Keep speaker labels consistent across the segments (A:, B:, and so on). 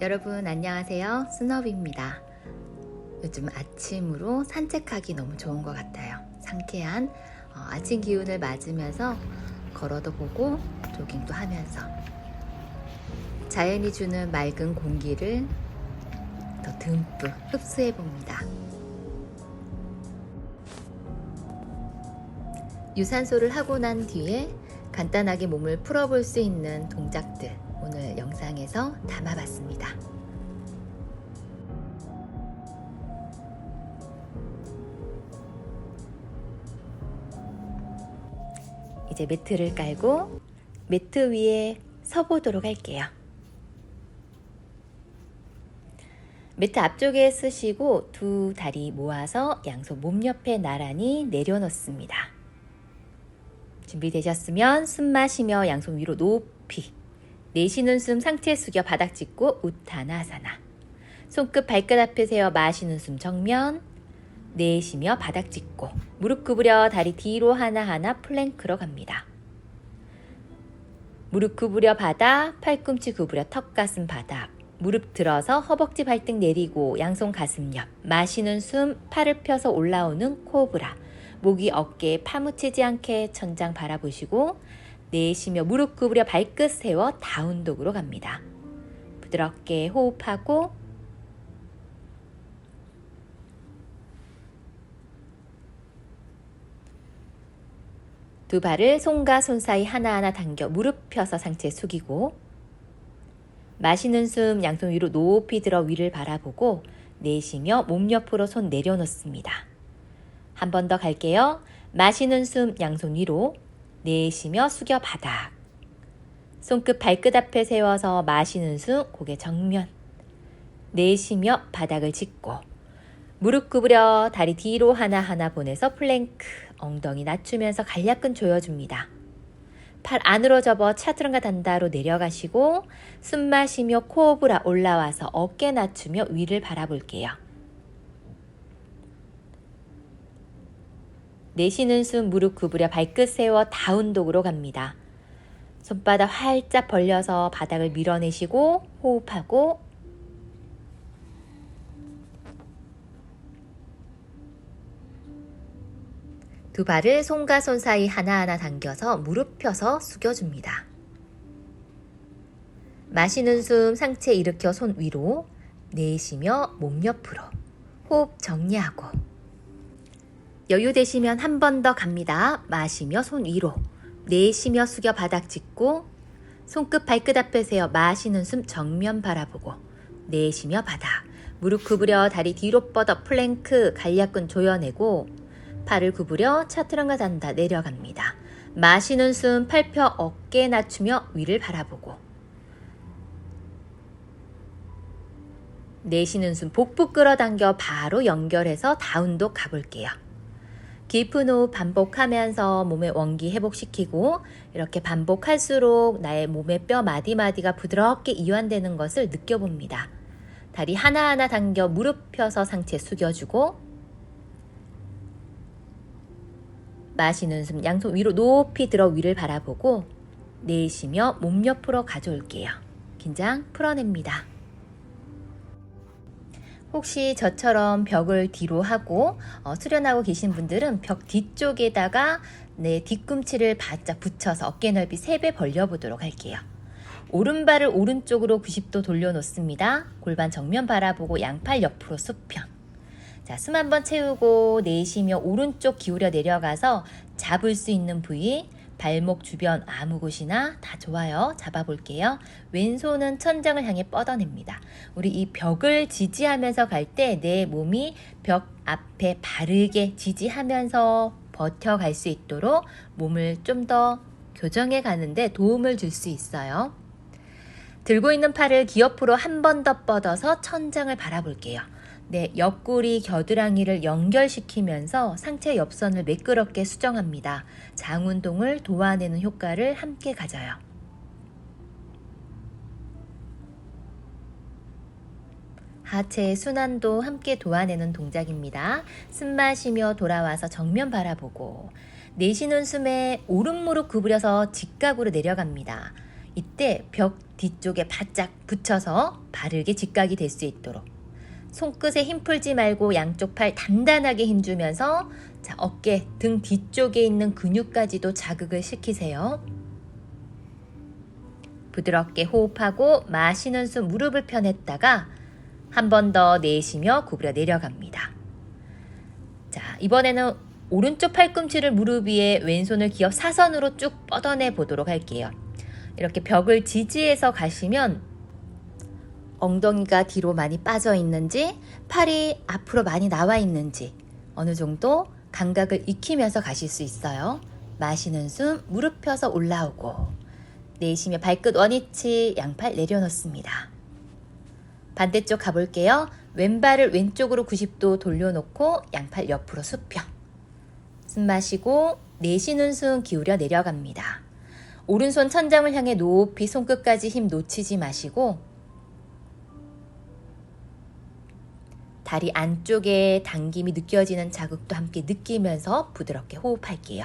A: 여러분 안녕하세요. 스너비입니다. 요즘 아침으로 산책하기 너무 좋은 것 같아요. 상쾌한 어, 아침 기운을 맞으면서 걸어도 보고 조깅도 하면서 자연이 주는 맑은 공기를 더 듬뿍 흡수해 봅니다. 유산소를 하고 난 뒤에 간단하게 몸을 풀어볼 수 있는 동작들 오늘 영상에서 담아봤습니다. 이제 매트를 깔고 매트 위에 서보도록 할게요. 매트 앞쪽에 쓰시고 두 다리 모아서 양손 몸 옆에 나란히 내려놓습니다. 준비되셨으면 숨 마시며 양손 위로 높이 내쉬는 숨 상체 숙여 바닥 짚고 우타나사나. 손끝 발끝 앞에 세워 마시는 숨 정면. 내쉬며 바닥 짚고 무릎 구부려 다리 뒤로 하나하나 플랭크로 갑니다. 무릎 구부려 바닥, 팔꿈치 구부려 턱 가슴 바닥. 무릎 들어서 허벅지 발등 내리고 양손 가슴 옆. 마시는 숨 팔을 펴서 올라오는 코브라. 목이 어깨에 파묻히지 않게 천장 바라보시고 내쉬며 무릎 구부려 발끝 세워 다운독으로 갑니다. 부드럽게 호흡하고 두 발을 손과 손 사이 하나하나 당겨 무릎 펴서 상체 숙이고 마시는 숨 양손 위로 높이 들어 위를 바라보고 내쉬며 몸 옆으로 손 내려놓습니다. 한 번 더 갈게요. 마시는 숨 양손 위로 내쉬며 숙여 바닥. 손끝 발끝 앞에 세워서 마시는 숨 고개 정면. 내쉬며 바닥을 짚고 무릎 구부려 다리 뒤로 하나하나 보내서 플랭크 엉덩이 낮추면서 간략근 조여줍니다. 팔 안으로 접어 차트랑과 단다로 내려가시고 숨 마시며 코브라 올라와서 어깨 낮추며 위를 바라볼게요. 내쉬는 숨 무릎 구부려 발끝 세워 다운독으로 갑니다. 손바닥 활짝 벌려서 바닥을 밀어내시고 호흡하고 두 발을 손과 손 사이 하나하나 당겨서 무릎 펴서 숙여줍니다. 마시는 숨 상체 일으켜 손 위로 내쉬며 몸 옆으로 호흡 정리하고 여유 되시면 한 번 더 갑니다. 마시며 손 위로 내쉬며 숙여 바닥 짚고 손끝 발끝 앞에 세워 마시는 숨 정면 바라보고 내쉬며 바닥 무릎 구부려 다리 뒤로 뻗어 플랭크 간략근 조여내고 팔을 구부려 차트랑과 단다 내려갑니다. 마시는 숨 팔펴 어깨 낮추며 위를 바라보고 내쉬는 숨 복부 끌어당겨 바로 연결해서 다운독 가볼게요. 깊은 호흡 반복하면서 몸의 원기 회복시키고 이렇게 반복할수록 나의 몸의 뼈 마디마디가 부드럽게 이완되는 것을 느껴봅니다. 다리 하나하나 당겨 무릎 펴서 상체 숙여주고 마시는 숨 양손 위로 높이 들어 위를 바라보고 내쉬며 몸 옆으로 가져올게요. 긴장 풀어냅니다. 혹시 저처럼 벽을 뒤로 하고 어, 수련하고 계신 분들은 벽 뒤쪽에다가 내 뒤꿈치를 바짝 붙여서 어깨 넓이 3배 벌려보도록 할게요. 오른발을 오른쪽으로 90도 돌려놓습니다. 골반 정면 바라보고 양팔 옆으로 수평. 자, 숨 한번 채우고 내쉬며 오른쪽 기울여 내려가서 잡을 수 있는 부위 발목 주변 아무 곳이나 다 좋아요. 잡아볼게요. 왼손은 천장을 향해 뻗어냅니다. 우리 이 벽을 지지하면서 갈 때 내 몸이 벽 앞에 바르게 지지하면서 버텨갈 수 있도록 몸을 좀 더 교정해 가는데 도움을 줄 수 있어요. 들고 있는 팔을 기옆으로 한 번 더 뻗어서 천장을 바라볼게요. 네, 옆구리 겨드랑이를 연결시키면서 상체 옆선을 매끄럽게 수정합니다. 장 운동을 도와내는 효과를 함께 가져요. 하체의 순환도 함께 도와내는 동작입니다. 숨 마시며 돌아와서 정면 바라보고 내쉬는 숨에 오른 무릎 구부려서 직각으로 내려갑니다. 이때 벽 뒤쪽에 바짝 붙여서 바르게 직각이 될 수 있도록 손끝에 힘 풀지 말고 양쪽 팔 단단하게 힘주면서 자, 어깨, 등 뒤쪽에 있는 근육까지도 자극을 시키세요. 부드럽게 호흡하고 마시는 숨 무릎을 펴냈다가 한 번 더 내쉬며 구부려 내려갑니다. 자, 이번에는 오른쪽 팔꿈치를 무릎 위에 왼손을 기업 사선으로 쭉 뻗어내 보도록 할게요. 이렇게 벽을 지지해서 가시면 엉덩이가 뒤로 많이 빠져 있는지 팔이 앞으로 많이 나와 있는지 어느 정도 감각을 익히면서 가실 수 있어요. 마시는 숨 무릎 펴서 올라오고 내쉬며 발끝 원위치 양팔 내려놓습니다. 반대쪽 가볼게요. 왼발을 왼쪽으로 90도 돌려놓고 양팔 옆으로 sup혀. 숨 마시고 내쉬는 숨 기울여 내려갑니다. 오른손 천장을 향해 높이 손끝까지 힘 놓치지 마시고 다리 안쪽에 당김이 느껴지는 자극도 함께 느끼면서 부드럽게 호흡할게요.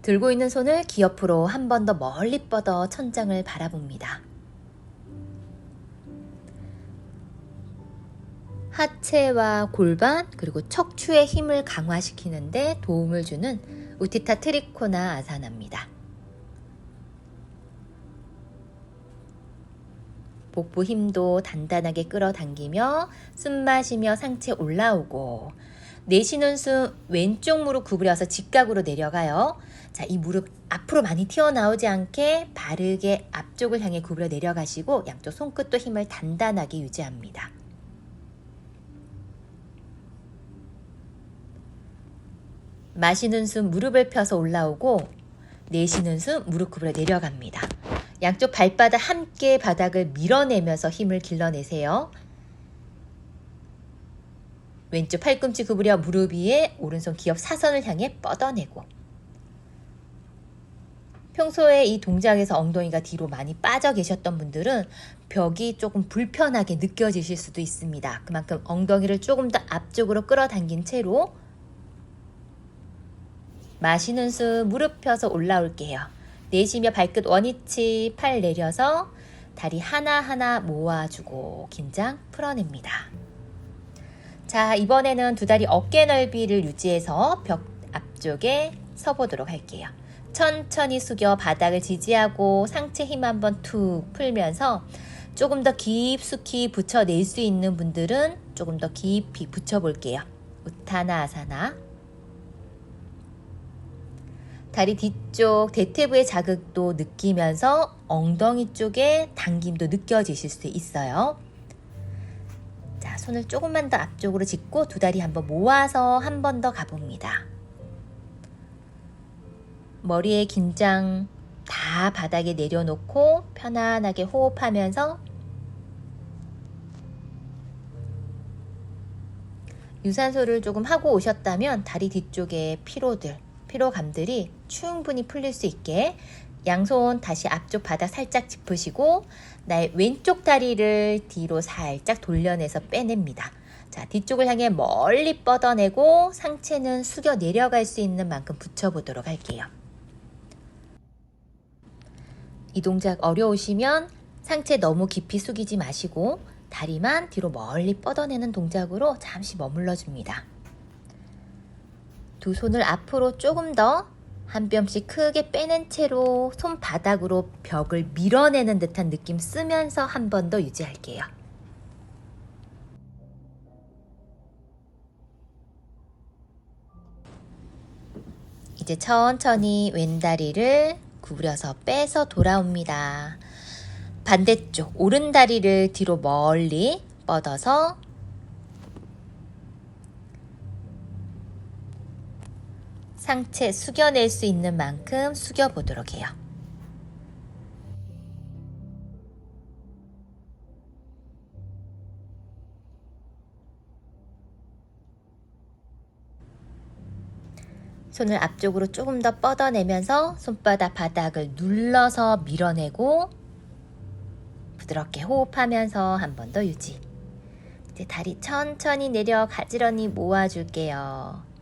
A: 들고 있는 손을 귀 옆으로 한 번 더 멀리 뻗어 천장을 바라봅니다. 하체와 골반 그리고 척추의 힘을 강화시키는데 도움을 주는 우티타 트리코나 아사나입니다. 복부 힘도 단단하게 끌어당기며 숨 마시며 상체 올라오고 내쉬는 숨 왼쪽 무릎 구부려서 직각으로 내려가요. 자, 이 무릎 앞으로 많이 튀어나오지 않게 바르게 앞쪽을 향해 구부려 내려가시고 양쪽 손끝도 힘을 단단하게 유지합니다. 마시는 숨 무릎을 펴서 올라오고 내쉬는 숨 무릎 구부려 내려갑니다. 양쪽 발바닥 함께 바닥을 밀어내면서 힘을 길러내세요. 왼쪽 팔꿈치 구부려 무릎 위에 오른손 기업 사선을 향해 뻗어내고 평소에 이 동작에서 엉덩이가 뒤로 많이 빠져 계셨던 분들은 벽이 조금 불편하게 느껴지실 수도 있습니다. 그만큼 엉덩이를 조금 더 앞쪽으로 끌어당긴 채로 마시는 숨 무릎 펴서 올라올게요. 내쉬며 발끝 원위치 팔 내려서 다리 하나하나 모아주고 긴장 풀어냅니다. 자, 이번에는 두 다리 어깨 넓이를 유지해서 벽 앞쪽에 서보도록 할게요. 천천히 숙여 바닥을 지지하고 상체 힘 한번 툭 풀면서 조금 더 깊숙이 붙여낼 수 있는 분들은 조금 더 깊이 붙여볼게요. 우타나 아사나. 다리 뒤쪽 대퇴부의 자극도 느끼면서 엉덩이 쪽에 당김도 느껴지실 수 있어요. 자, 손을 조금만 더 앞쪽으로 짚고 두 다리 한번 모아서 한 번 더 가봅니다. 머리의 긴장 다 바닥에 내려놓고 편안하게 호흡하면서 유산소를 조금 하고 오셨다면 다리 뒤쪽에 피로들, 피로감들이 충분히 풀릴 수 있게 양손 다시 앞쪽 바닥 살짝 짚으시고 나의 왼쪽 다리를 뒤로 살짝 돌려내서 빼냅니다. 자, 뒤쪽을 향해 멀리 뻗어내고 상체는 숙여 내려갈 수 있는 만큼 붙여보도록 할게요. 이 동작 어려우시면 상체 너무 깊이 숙이지 마시고 다리만 뒤로 멀리 뻗어내는 동작으로 잠시 머물러 줍니다. 두 손을 앞으로 조금 더 한 뼘씩 크게 빼낸 채로 손바닥으로 벽을 밀어내는 듯한 느낌 쓰면서 한 번 더 유지할게요. 이제 천천히 왼다리를 구부려서 빼서 돌아옵니다. 반대쪽 오른다리를 뒤로 멀리 뻗어서 상체 숙여낼 수 있는 만큼 숙여보도록 해요. 손을 앞쪽으로 조금 더 뻗어내면서 손바닥 바닥을 눌러서 밀어내고 부드럽게 호흡하면서 한 번 더 유지. 이제 다리 천천히 내려 가지런히 모아줄게요.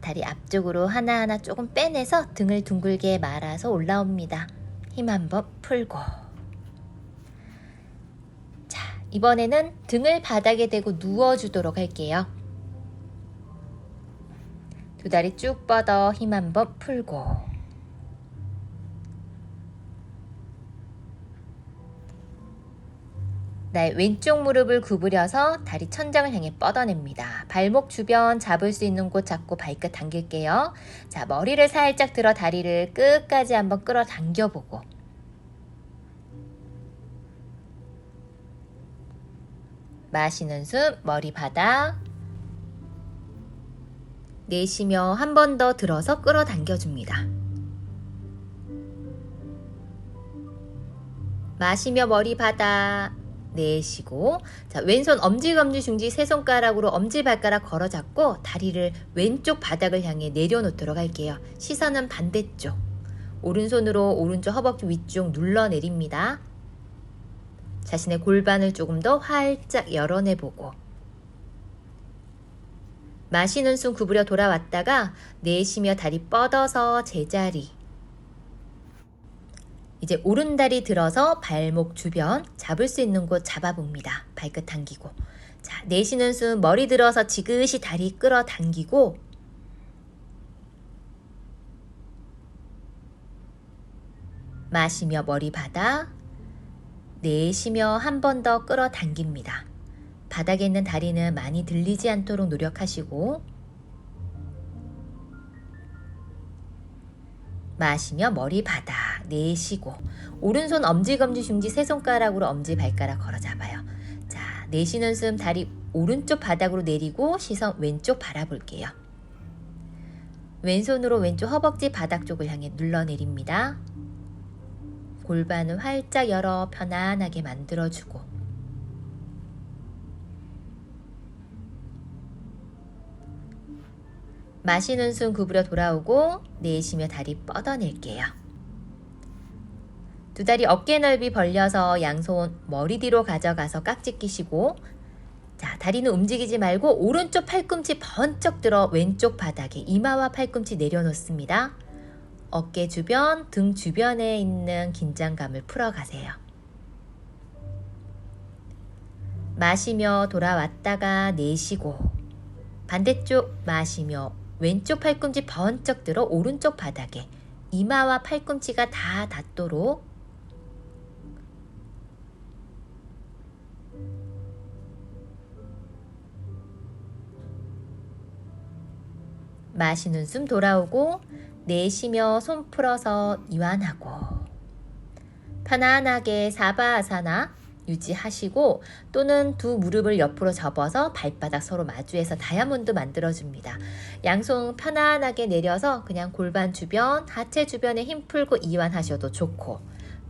A: 다리 앞쪽으로 하나하나 조금 빼내서 등을 둥글게 말아서 올라옵니다. 힘 한번 풀고. 자, 이번에는 등을 바닥에 대고 누워주도록 할게요. 두 다리 쭉 뻗어 힘 한번 풀고. 나의 왼쪽 무릎을 구부려서 다리 천장을 향해 뻗어냅니다. 발목 주변 잡을 수 있는 곳 잡고 발끝 당길게요. 자, 머리를 살짝 들어 다리를 끝까지 한번 끌어 당겨보고. 마시는 숨, 머리 바닥. 내쉬며 한 번 더 들어서 끌어 당겨줍니다. 마시며 머리 바닥. 내쉬고 자 왼손 엄지 검지 중지 세 손가락으로 엄지 발가락 걸어 잡고 다리를 왼쪽 바닥을 향해 내려놓도록 할게요. 시선은 반대쪽. 오른손으로 오른쪽 허벅지 위쪽 눌러 내립니다. 자신의 골반을 조금 더 활짝 열어내 보고 마시는 숨 구부려 돌아왔다가 내쉬며 다리 뻗어서 제자리 이제 오른다리 들어서 발목 주변 잡을 수 있는 곳 잡아봅니다. 발끝 당기고. 자, 내쉬는 숨 머리 들어서 지그시 다리 끌어 당기고 마시며 머리 바닥 내쉬며 한 번 더 끌어 당깁니다. 바닥에 있는 다리는 많이 들리지 않도록 노력하시고 마시며 머리 바닥 내쉬고 오른손 엄지 검지 중지 세 손가락으로 엄지 발가락 걸어 잡아요. 자 내쉬는 숨 다리 오른쪽 바닥으로 내리고 시선 왼쪽 바라볼게요. 왼손으로 왼쪽 허벅지 바닥 쪽을 향해 눌러 내립니다. 골반을 활짝 열어 편안하게 만들어주고 마시는 숨 구부려 돌아오고 내쉬며 다리 뻗어낼게요. 두 다리 어깨 넓이 벌려서 양손 머리 뒤로 가져가서 깍지 끼시고 자 다리는 움직이지 말고 오른쪽 팔꿈치 번쩍 들어 왼쪽 바닥에 이마와 팔꿈치 내려놓습니다. 어깨 주변, 등 주변에 있는 긴장감을 풀어가세요. 마시며 돌아왔다가 내쉬고 반대쪽 마시며 왼쪽 팔꿈치 번쩍 들어 오른쪽 바닥에 이마와 팔꿈치가 다 닿도록 마시는 숨 돌아오고 내쉬며 손 풀어서 이완하고 편안하게 사바아사나 유지하시고 또는 두 무릎을 옆으로 접어서 발바닥 서로 마주해서 다이아몬드 만들어줍니다. 양손 편안하게 내려서 그냥 골반 주변, 하체 주변에 힘 풀고 이완하셔도 좋고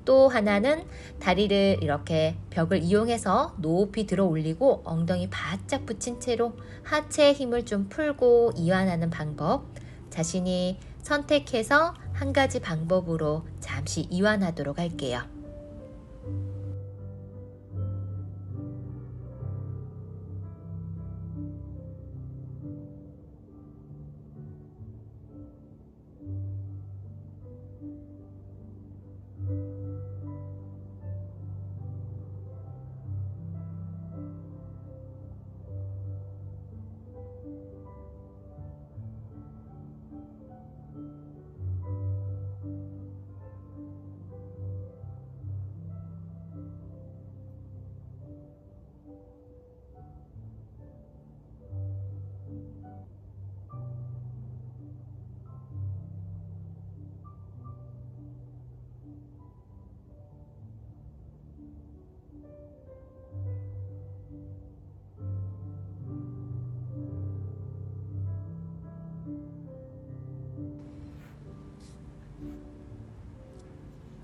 A: 또 하나는 다리를 이렇게 벽을 이용해서 높이 들어 올리고 엉덩이 바짝 붙인 채로 하체의 힘을 좀 풀고 이완하는 방법 자신이 선택해서 한 가지 방법으로 잠시 이완하도록 할게요.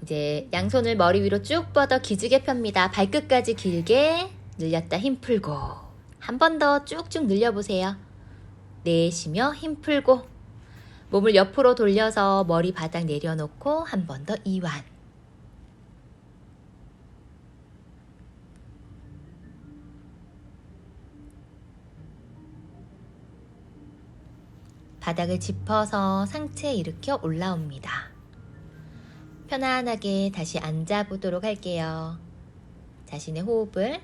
A: 이제 양손을 머리 위로 쭉 뻗어 기지개 펴니다 발끝까지 길게 늘렸다 힘 풀고 한 번 더 쭉쭉 늘려보세요. 내쉬며 힘 풀고 몸을 옆으로 돌려서 머리 바닥 내려놓고 한 번 더 이완. 바닥을 짚어서 상체 일으켜 올라옵니다. 편안하게 다시 앉아 보도록 할게요. 자신의 호흡을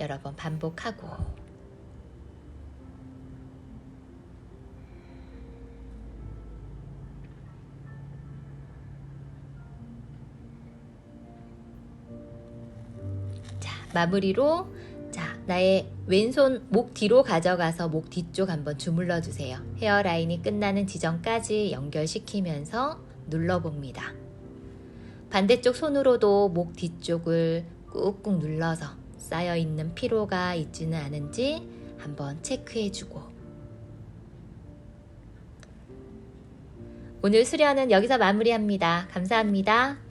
A: 여러 번 반복하고 자, 마무리로 자, 나의 왼손 목 뒤로 가져가서 목 뒤쪽 한번 주물러 주세요. 헤어라인이 끝나는 지점까지 연결시키면서 눌러 봅니다. 반대쪽 손으로도 목 뒤쪽을 꾹꾹 눌러서 쌓여 있는 피로가 있지는 않은지 한번 체크해 주고 오늘 수련은 여기서 마무리합니다. 감사합니다.